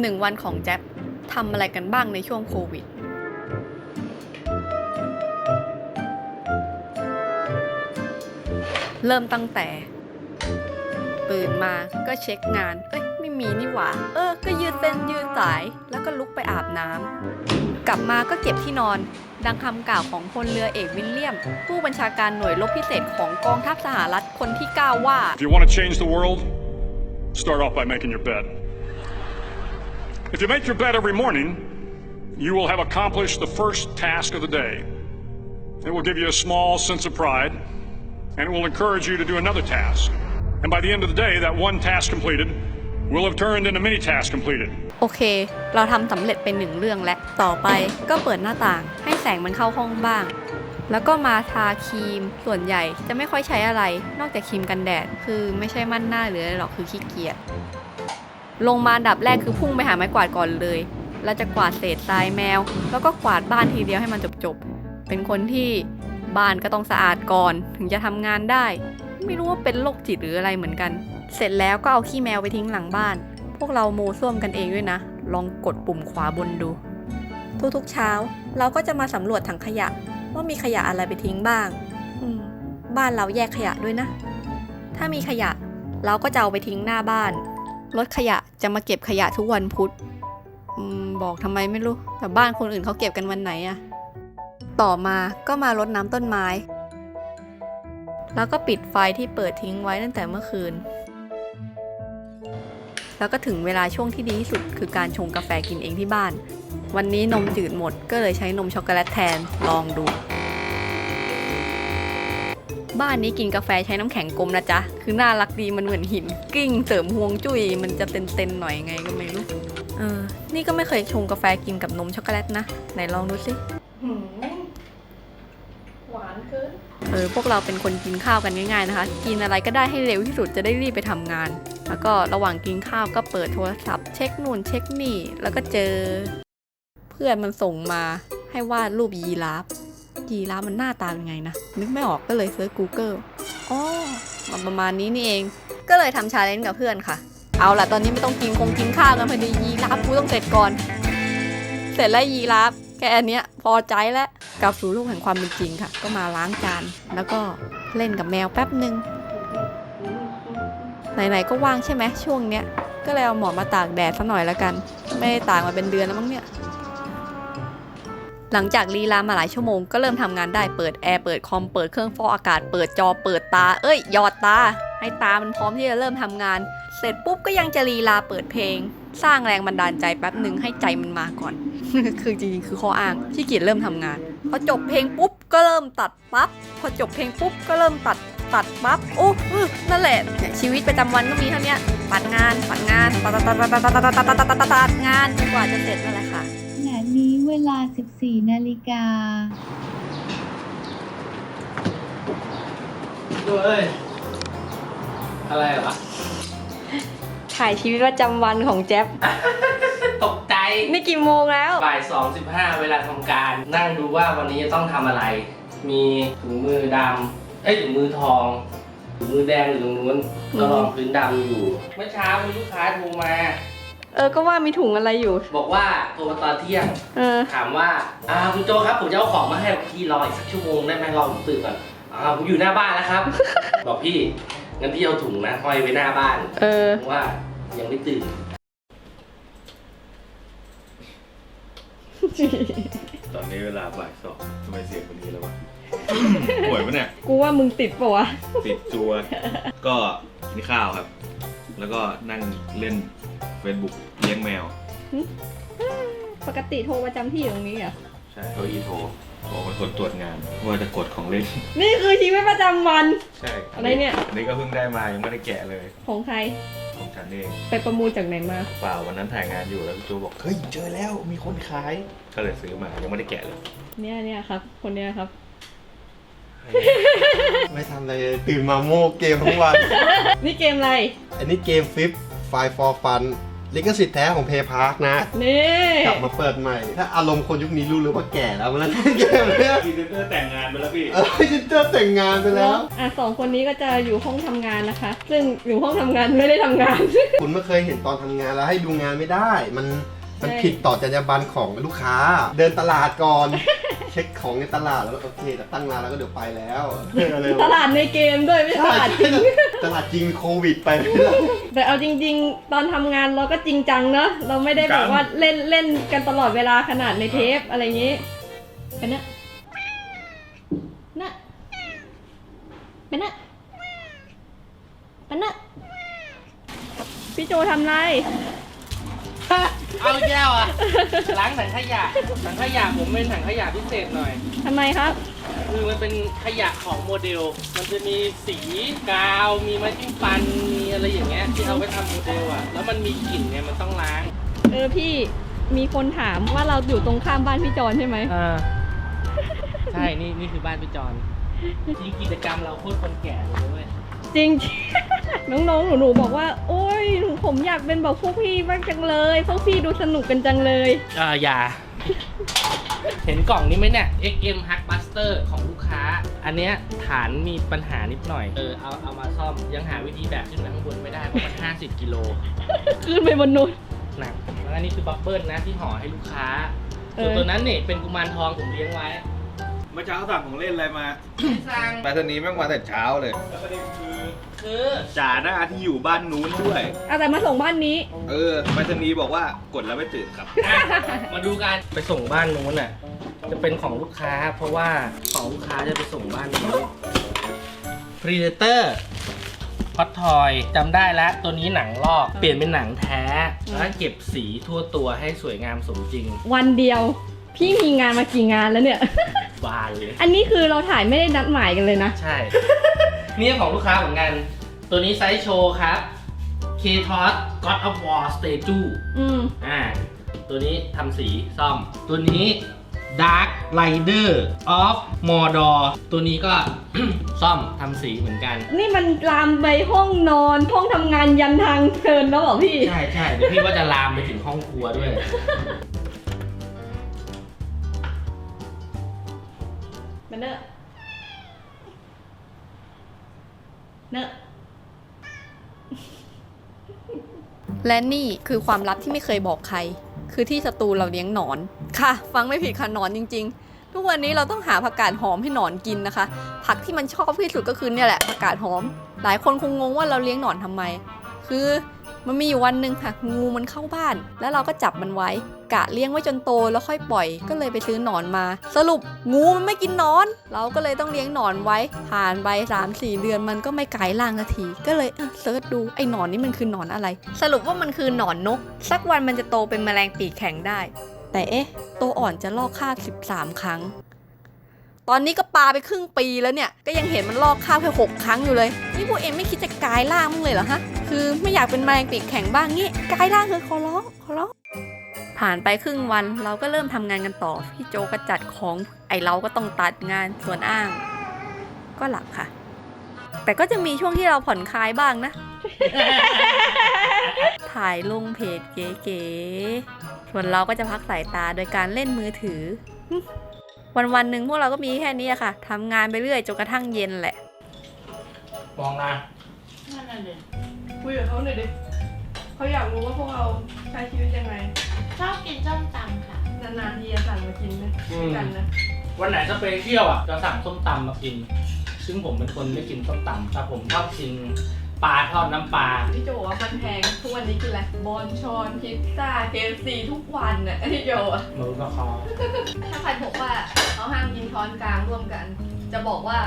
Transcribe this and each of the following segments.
หนึ่งวันของแจ๊บทำอะไรกันบ้างในช่วงโควิด เริ่มตั้งแต่ตื่นมาก็เช็คงาน เอ้ยไม่มีนี่หว่า เออ ก็ยืดเส้นยืดสาย แล้วก็ลุกไปอาบน้ำ กลับมาก็เก็บที่นอน ดังคำกล่าวของพลเรือเอกวิลเลียม ผู้บัญชาการหน่วยรบพิเศษของกองทัพสหรัฐคนที่ 9 ว่า If you want to change the world, start off by making your bed. If you make your bed every morning, you will have accomplished the first task of the day. It will give you a small sense of pride, and it will encourage you to do another task. And by the end of the day, that one task completed will have turned into many tasks completed. โอเค เราทำสำเร็จเป็นหนึ่งเรื่องและ ต่อไปก็เปิดหน้าต่าง ให้แสงมันเข้าห้องบ้าง แล้วก็มาทาครีม ส่วนใหญ่จะไม่ค่อยใช้อะไร นอกจากครีมกันแดด คือไม่ใช่มั่นหน้าหรืออะไรหรอกคือขี้เกียจ ลงมาดับแรกคือพุ่งไปหาไม้กวาดก่อนเลยเราจะกวาดเศษทรายแมว แล้วก็กวาดบ้านทีเดียวให้มันจบๆ เป็นคนที่บ้านก็ต้องสะอาดก่อนถึงจะทำงานได้ ไม่รู้ว่าเป็นโรคจิตหรืออะไรเหมือนกัน เสร็จแล้วก็เอาขี้แมวไปทิ้งหลังบ้าน พวกเราโมส้วมกันเองด้วยนะ ลองกดปุ่มขวาบนดู ทุกๆเช้า เราก็จะมาสำรวจถังขยะ ว่ามีขยะอะไรไปทิ้งบ้าง บ้านเราแยกขยะด้วยนะ ถ้ามีขยะเราก็จะเอาไปทิ้งหน้าบ้าน รถขยะจะมาเก็บขยะทุกวันพุธบอกทำไมไม่รู้ แต่บ้านคนอื่นเขาเก็บกันวันไหนอะต่อมาก็มารดน้ำต้นไม้ แล้วก็ปิดไฟที่เปิดทิ้งไว้ตั้งแต่เมื่อคืน แล้วก็ถึงเวลาช่วงที่ดีที่สุดคือการชงกาแฟกินเองที่บ้าน วันนี้นมจืดหมดก็เลยใช้นมช็อกโกแลตแทนลองดู บ้านนี้กินกาแฟใช้น้ำแข็งกลมนะจ๊ะ คือน่ารักดีมันเหมือนหิน กิ้งเสริมฮวงจุ้ยมันจะเต็นๆหน่อยไงก็ไม่รู้เออนี่ก็ไม่เคยชงกาแฟกินกับนมช็อกโกแลตนะ ไหนลองดูสิหวานขึ้นเออพวกเราเป็นคนกินข้าวกันง่ายๆนะคะ กินอะไรก็ได้ให้เร็วที่สุดจะได้รีบไปทำงาน แล้วก็ระหว่างกินข้าวก็เปิดโทรศัพท์เช็คนู่นเช็คนี่ แล้วก็เจอ เพื่อนมันส่งมาให้วาดรูปยีราฟ ยีราฟมันหน้าตาเป็นไงนะ นึกไม่ออกก็เลยเซิร์ช Google อ๋อมันประมาณนี้นี่เอง ก็เลยทำชาเลนจ์กับเพื่อนค่ะ เอาล่ะ ตอนนี้ไม่ต้องกินคงกินข้าวกันพอดียีราฟกูต้องเสร็จก่อน เสร็จแล้วยีราฟแค่อันเนี้ยพอใจแล้วกลับสู่โลกแห่งความเป็นจริงค่ะ ก็มาล้างจานแล้วก็เล่นกับแมวแป๊บหนึ่งไหนๆก็ว่างใช่ไหมช่วงเนี้ยก็เลยเอาหมอนมาตากแดดซะหน่อยแล้วกัน ไม่ได้ตากมาเป็นเดือนแล้วมั้งเนี่ย หลังจากลีลามาหลายชั่วโมงก็เริ่มทำงานได้เปิดแอร์เปิดคอมเปิดเครื่องฟอกอากาศเปิดจอเปิดตา เอ้ยหยอดตา ให้ตามันพร้อมที่จะเริ่มทำงาน เสร็จปุ๊บก็ยังจะลีลาเปิดเพลง สร้างแรงบันดาลใจแป๊บหนึ่งให้ใจมันมาก่อน คือจริงๆคือข้ออ้างที่กีดเริ่มทำงานพอจบเพลงปุ๊บก็เริ่มตัดปั๊บพอจบเพลงปุ๊บก็เริ่มตัดตัดปั๊บโอ้นั่นแหละชีวิตประจำวันก็มีเท่านี้ปัดงานปัดงานตัดตัดตัดตัดตัดตัดตัดงานจนกว่าจะเสร็จนั่นแหละค่ะ เวลา 14 นาฬิกาด้วยอะไรเหรอ ถ่ายชีวิตประจำวันของแจ๊บตกใจ นี่กี่โมงแล้ว บ่ายสองสิบห้าเวลาทำการ นั่งดูว่าวันนี้จะต้องทำอะไร มีถุงมือดำเอ้ยถุงมือทอง ถุงมือแดงอยู่ตรงนู้นอืมก็รองพื้นดำอยู่ เมื่อเช้ามีลูกค้าโทรมา เออก็ว่ามีถุงอะไรอยู่ บอกว่าโทรมาตอนเที่ยง เออ ถามว่าอ่าคุณโจครับผมจะเอาของมาให้พี่รออีกสักชั่วโมงได้ไหมรอผมตื่นก่อนอ่าผมอยู่หน้าบ้านแล้วครับ บอกพี่งั้นพี่เอาถุงนะห้อยไว้หน้าบ้านเออ เพราะว่ายังไม่ตื่น ตอนนี้เวลาบ่ายสองทำไมเสียงคนนี้แล้ววะ ป่วยปะเนี่ย กูว่ามึงติดปะวะ ติดจัว ก็กินข้าวครับ แล้วก็นั่งเล่น Facebook เลี้ยงแมว ปกติโทรประจำที่อยู่ตรงนี้เหรอ ใช่เขาอีโทรบอกเป็นคนตรวจงานว่าจะกดของเล่น นี่คือชีวิตประจำวัน ใช่อะไรเนี่ย อันนี้ก็เพิ่งได้มายังไม่ได้แกะเลย ของใคร ของฉันเองไปประมูลจากไหนมา เปล่าวันนั้นถ่ายงานอยู่แล้วพี่โจบอก เฮ้ยเจอแล้วมีคนขาย ก็เลยซื้อมายังไม่ได้แกะเลย เนี่ยเนี่ยครับ คนเนี้ยครับ ไม่ทำอะไรเลยตื่นมาโม่เกมทั้งวัน นี่เกมอะไร อันนี้เกมฟิปไฟ for fun ลิขสิทธิ์แท้ของเพย์พาร์คนะ นี่กลับมาเปิดใหม่ ถ้าอารมณ์คนยุคนี้รู้หรือว่าแก่แล้วมันแล้วเกมเนี่ยพรีเซนเตอร์แต่งงานไปแล้วพี่ เออจินเตอร์แต่งงานไปแล้ว อะสองคนนี้ก็จะอยู่ห้องทำงานนะคะ ซึ่งอยู่ห้องทำงานไม่ได้ทำงาน คุณไม่เคยเห็นตอนทำงานแล้วให้ดูงานไม่ได้ มันมันใช่ ผิดต่อจรรยาบรรณของลูกค้า เดินตลาดก่อน เช็คของในตลาดแล้วโอเคแต่ตั้งร้านแล้วก็เดี๋ยวไปแล้วอะไรวะตลาดในเกมด้วยไม่ใช่ตลาดจริงตลาดจริงโควิดไปไม่ได้แต่เอาจริง ๆ ตอนทำงานเราก็จริงจังเนอะเราไม่ได้แบบจังว่าเล่นเล่นกันตลอดเวลาขนาดในเทปอะไรอย่างนี้เป็นนะนะเป็นนะเป็นนะพี่โจทำไร เอาอีกแล้วอะล้างถังขยะถังขยะผมเป็นถังขยะพิเศษหน่อย ทำไมครับ คือมันเป็นขยะของโมเดล มันจะมีสีกาว มีไม้จิ้มฟัน มีอะไรอย่างเงี้ยที่เอาไว้ทำโมเดลอะ แล้วมันมีกลิ่นเนี่ยมันต้องล้าง เออพี่มีคนถามว่าเราอยู่ตรงข้ามบ้านพี่จอนใช่ไหม อ่า ใช่ นี่นี่คือบ้านพี่จอนจริงกิจกรรมเราโคตรคนแก่เลยเว้ย จริง น้องๆ หนูๆ บอกว่า โอ้ยหนูผมอยากเป็นแบบพวกพี่บ้างจังเลย พวกพี่ดูสนุกกันจังเลยอ่าอย่า เห็นกล่องนี้ไหมเนี่ย XM Hack Buster ของลูกค้า อันเนี้ยฐานมีปัญหานิดหน่อย เออเอาเอามาซ่อมยังหาวิธีแบบขึ้นไปข้างบนไม่ได้ เพราะมัน 50 กิโลขึ้นไปบนนู้นหนักแล้วอันนี้คือบัฟเฟิลนะที่ห่อให้ลูกค้าเอส่อวนตัวนั้นเนี่ยเป็นกุมารทองผมเลี้ยงไว้ เมื่อเช้าสั่งของเล่นอะไรมาสั่งไปรษณีย์แม่งมาแต่เช้าเลยแล้วประเด็นคือคือจ่าหน้าที่อยู่บ้านนู้นด้วย เอาแต่มาส่งบ้านนี้ เออไปรษณีย์บอกว่ากดแล้วไม่ตื่นครับอะมาดูกันไปส่งบ้านนู้นอะ จะเป็นของลูกค้า เพราะว่าของลูกค้าจะไปส่งบ้านนี้ Predator พอตทอยจำได้แล้วตัวนี้หนังลอกเปลี่ยนเป็นหนังแท้แล้วเก็บสีทั่วตัวให้สวยงามสมจริง วันเดียว พี่มีงานมากี่งานแล้วเนี่ย บานเลย อันนี้คือเราถ่ายไม่ได้นัดหมายกันเลยนะ ใช่ นี่ของลูกค้าเหมือนกัน ตัวนี้ไซส์โชว์ครับ k t o s God of War Statue อืมอ่า ตัวนี้ทำสีซ่อม ตัวนี้ Dark Rider of Mordor ตัวนี้ก็ ซ่อมทำสีเหมือนกัน นี่มันลามไปห้องนอน ห้องทำงานยันทางเทินแล้วเหรอพี่ ใช่ใช่เดี๋ยวพี่ว่าจะลามไปถึงห้องครัวด้วย เนอะเนอะและนี่คือความลับที่ไม่เคยบอกใคร คือที่สตูเราเลี้ยงหนอนค่ะ ฟังไม่ผิดค่ะหนอนจริง ๆ ทุกวันนี้เราต้องหาผักกาดหอมให้หนอนกินนะคะ ผักที่มันชอบที่สุดก็คือเนี่ยแหละผักกาดหอม หลายคนคงงงว่าเราเลี้ยงหนอนทำไม คือ มันมีอยู่วันหนึ่งค่ะ งูมันเข้าบ้าน แล้วเราก็จับมันไว้ กะเลี้ยงไว้จนโตแล้วค่อยปล่อย ก็เลยไปซื้อหนอนมา สรุปงูมันไม่กินนอน เราก็เลยต้องเลี้ยงหนอนไว้ ผ่านไป3าสี่เดือนมันก็ไม่กลายร่างนาที ก็เลยเซิร์ชดูไอ้หนอนนี่มันคือหนอนอะไร สรุปว่ามันคือหนอนนก สักวันมันจะโตเป็นแมลงปีกแข็งได้ แต่เอ๊ะโตอ่อนจะลอกคราบ13 ครั้งตอนนี้ก็ปลาไปครึ่งปีแล้วเนี่ย ก็ยังเห็นมันลอกคราบแค่หกครั้งอยู่เลย นี่พวกเองไม่คิดจะกลายร่างมั้งเลยเหรอฮะ คือไม่อยากเป็นแมลงปีกแข็งบ้างงี้กลายร่างคือขอร้องขอร้องผ่านไปครึ่งวันเราก็เริ่มทำงานกันต่อ พี่โจก็จัดของไอเราก็ต้องตัดงานส่วนอ้าง ก็หลับค่ะ แต่ก็จะมีช่วงที่เราผ่อนคลายบ้างนะ ถ่ายลงเพจเก๋ๆส่วนเราก็จะพักสายตาโดยการเล่นมือถือ วันวันๆหนึ่งพวกเราก็มีแค่นี้อะค่ะทำงานไปเรื่อยจนกระทั่งเย็นแหละมองนะนั่นน่ะดิ คุยกับเขาหน่อยดิเขาอยากรู้ว่าพวกเราใช้ชีวิตยังไง ชอบกินส้มตำค่ะ นานๆทีจะสั่งมากินนะอืมกันนะ วันไหนสเปเชียลอะจะสั่งส้มตำมากิน ซึ่งผมเป็นคนไม่กินส้มตำแต่ผมชอบกินปลาทอดน้ำปลา พี่โจบอกว่ามันแพงทุกวันนี้กินอะไรบอนชอนพิซซ่าเคฟซีทุกวันน่ะพี่โจอะหมูกระคอถ้าใครบอกว่าเขาห้ามกินช้อนกลางร่วมกัน จะบอกว่า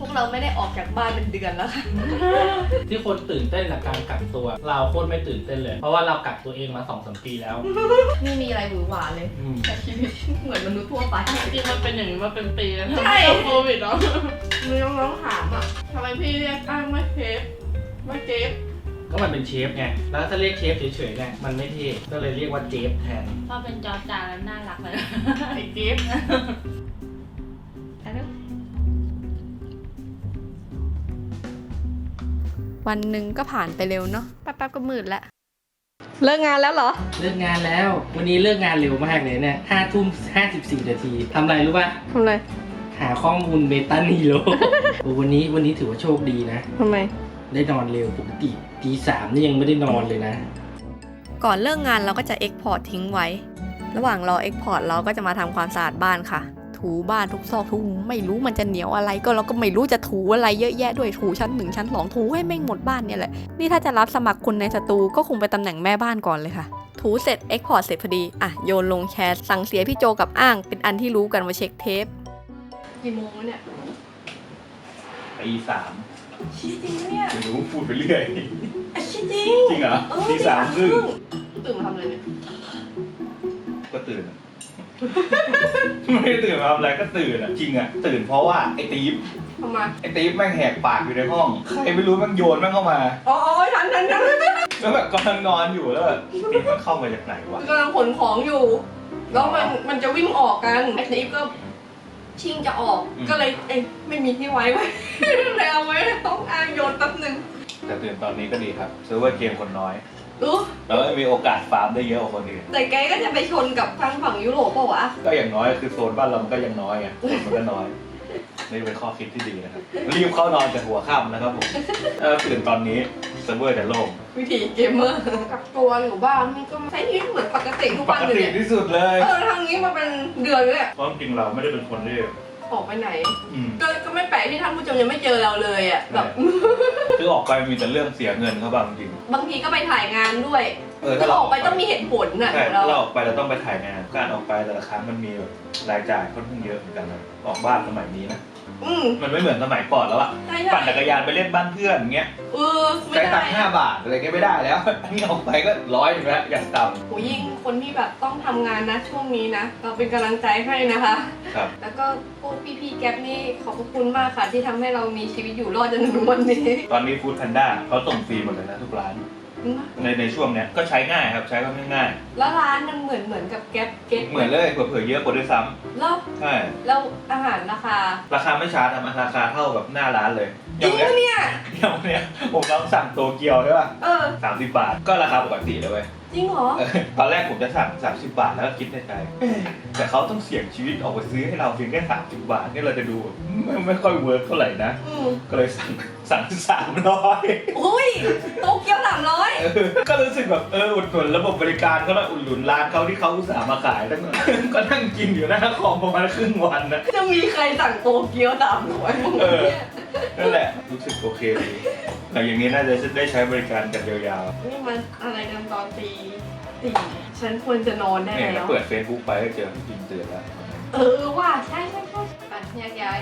พวกเราไม่ได้ออกจากบ้านเป็นเดือนแล้วค่ะ ที่คนตื่นเต้นกับการกักตัว เราโคตรไม่ตื่นเต้นเลย เพราะว่าเรากักตัวเองมาสองสามปีแล้วไม่มีอะไรหวือหวาเลยอืมใช้ชีวิตเหมือนมนุษย์ทั่วไป จริงๆมันเป็นอย่างนี้มาเป็นปีแล้วใช่ทำไมต้องโควิดเนาะมีน้องๆถามอะทำไมพี่เรียกอ้างว่าเชฟว่าเจฟก็มันเป็นเชฟไง แล้วถ้าเรียกเชฟเฉยๆเนี่ยมันไม่เท่ก็เลยเรียกว่าเจฟแทน พอเป็นจอจานแล้วน่ารักเลยไอ้เจฟ วันหนึ่งก็ผ่านไปเร็วเนาะแป๊บๆก็มืดแล้วเลิกงานแล้วเหรอ เลิกงานแล้ว วันนี้เลิกงานเร็วมากเลยเนี่ยห้าทุ่มห้าสิบสี่นาทีทำอะไรรู้ป่ะ ทำไรหาข้อมูลเมตานีโลวันนี้วันนี้ถือว่าโชคดีนะ ทำไม ได้นอนเร็วปกติตีสามนี่ยังไม่ได้นอนเลยนะ ก่อนเลิกงานเราก็จะ Export ทิ้งไว้ ระหว่างรอ Export เราก็จะมาทำความสะอาดบ้านค่ะ ถูบ้านทุกซอกทุกมุมไม่รู้มันจะเหนียวอะไร ก็เราก็ไม่รู้จะถูอะไรเยอะแยะด้วยถูชั้นหนึ่งชั้นสองถูให้แม่งหมดบ้านเนี่ยแหละนี่ถ้าจะรับสมัครคุณในสตูก็คงไปตำแหน่งแม่บ้านก่อนเลยค่ะถูเสร็จ Export เสร็จพอดีอะโยนลงแชร์สั่งเสียพี่โจกับอ้าง เป็นอันที่รู้กันว่าเช็คเทปกี่โมงเนี่ยตีสามชี้จริงเนี่ยไม่รู้พูดไปเรื่อยชี้จริงจริงเหรอตีสามครึ่งตื่นมาทำอะไรเนี่ยก็ตื่นอะ ไม่ได้ตื่นมาทำอะไรก็ตื่นอะจริงอะตื่นเพราะว่าไอ้ตีฟทำไมไอ้ตีฟแม่งแหกปากอยู่ในห้องใครไม่รู้แม่งโยนแม่งเข้ามา อ๋อทันทันทันแล้วแบบกำลังนอนอยู่แล้วแบบตีฟมันเข้ามาจากไหนวะกำลังขนของอยู่ แล้วมันมันจะวิ่งออกกันไอ้สตีฟก็ชิงจะออกก็เลยเอ้ยไม่มีที่ไว้ไว้เลยเอาไว้ในห้องอ้างโยนแป๊บนึงแต่ตื่นตอนนี้ก็ดีครับซื้อว่าเกมคนน้อย รู้แล้วก็มีโอกาสฟาร์มได้เยอะกว่าคนอื่น แต่แกก็จะไปชนกับทางฝั่งยุโรปเปล่าวะ ก็อย่างน้อยคือโซนบ้านเรามันก็ยังน้อยไงคนมันก็น้อย นี่เป็นข้อคิดที่ดีนะครับ รีบเข้านอนจากหัวค่ำนะครับผมเออตื่นตอนนี้เซิร์ฟเวอร์จะโล่งวิธีเกมเมอร์กับตัวอยู่บ้านนี่ก็ใช้ชีวิตเหมือนปกติทุกปวันกเลยติเนี่ยที่สุดเลยเออทางนี้มาเป็นเดือนเลยอะเพราะจริงๆเราไม่ได้เป็นคนที่ออกไปไหน อืม ก็ก็ไม่แปลกที่ท่านผู้ชมยังไม่เจอเราเลยอะแบบ คือออกไปมีแต่เรื่องเสียเงินเขาบางจริง บางทีก็ไปถ่ายงานด้วย เออคืถ้าอเราออกไปต้องมีเหตุผลน่ะใช่เรา ถ้าเราออกไปเราต้องไปถ่ายงานการออกไปแต่ละครั้งมันมีแบบรายจ่ายค่อนข้างเยอะเหมือนกันนะออกบ้านสมัยนี้นะอืมมันไม่เหมือนสมัยก่อนแล้วอะใช่ปั่นใช่จักรยานไปเล่นบ้านเพื่อนอย่างเงี้ยเออไม่ใช้ตัได้งค์ห้าบาทอะไรเงี้ยไม่ได้แล้ว อันนี้ออกไปก็ร้อยหนึงแล้วอย่างต่โหยิ่งคนที่แบบต้องทำงานนะช่วงนี้นะเราเป็นกำลังใจให้นะคะำครับ แล้วก็พวกพี่ๆแก๊ปนี่ขอบพระคุณมากค่ะที่ทำให้เรามีชีวิตอยู่รอดจนถึงวันนี้ ตอนนี้ฟู้ดแพนด้าเขาส่งฟรีหมดเลยนะทุกร้าน ในในช่วงเนี้ยก็ใช้ง่ายครับใช้ก็ง่ายแล้วร้านมันเหมือนเหมือนกับแก๊ปเก็ตๆเหมือนเลยเผื่อๆเยอะกว่าด้วยซ้แล้วำใช่แล้วอาหารราคาราคาไม่ช้าทำราคาเท่าแบบหน้าร้านเลยอจริย่างงเนี้ยปะเนี่ย อย่างเนี้ยผมลองสั่งโตเกียวใช่ป่ะเออ สามสิบบาทก็ราคาปกติเลยเว้ย จริงเหรอ เออตอนแรกผมจะสั่งสามสิบบาทแล้วก็คิดในใจเอ๊ะแต่เขาต้องเสี่ยงชีวิตออกไปซื้อให้เราเพียงแค่สามสิบบาทนี่เราจะดูแบบไม่ไม่ค่อยเวิร์กเท่าไหร่นะ อืมก็เลยสั่งสั่งสามร้อยอุ้ยโตเกียวสามร้อยก็รู้สึกแบบเอออุดหนุนระบบบริการเขาแล้วอุดหนุนร้านเขาที่เขาอุตส่าห์มาขายตั้งก็นั่งกินอยู่หน้าคอมประมาณครึ่งวันนะ จะมีใครสั่งโตเกียวสามร้อยมั้งเออเนี่ยนั่นแหละรู้สึกโอเคดีหลังอย่างนี้น่าจะได้ใช้บริการกันยาวนี่มันอะไรกันตอนตีสี่ฉันควรจะนอนๆได้เนี่ยแล้วเปิด Facebook ไปก็เจอพี่พิมพ์เตือนแล้วเออว่าใช่ใช่ใช่อะแยกย้าย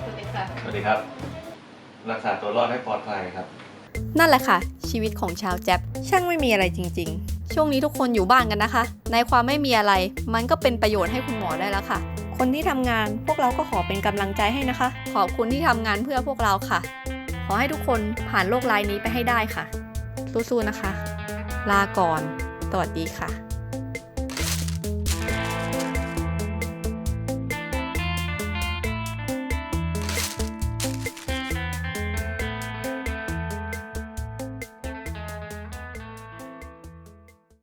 สวัสดีค่ะ สวัสดีครับ รักษาตัวรอดให้ปลอดภัยครับ นั่นแหละค่ะ ชีวิตของชาวแจ๊บช่างไม่มีอะไรจริง ๆ ช่วงนี้ทุกคนอยู่บ้านกันนะคะ ในความไม่มีอะไร มันก็เป็นประโยชน์ให้คุณหมอได้แล้วค่ะ คนที่ทำงานพวกเราก็ขอเป็นกำลังใจให้นะคะ ขอบคุณที่ทำงานเพื่อพวกเราค่ะ ขอให้ทุกคนผ่านโรคร้ายนี้ไปให้ได้ค่ะสู้ๆนะคะ ลาก่อน สวัสดีค่ะ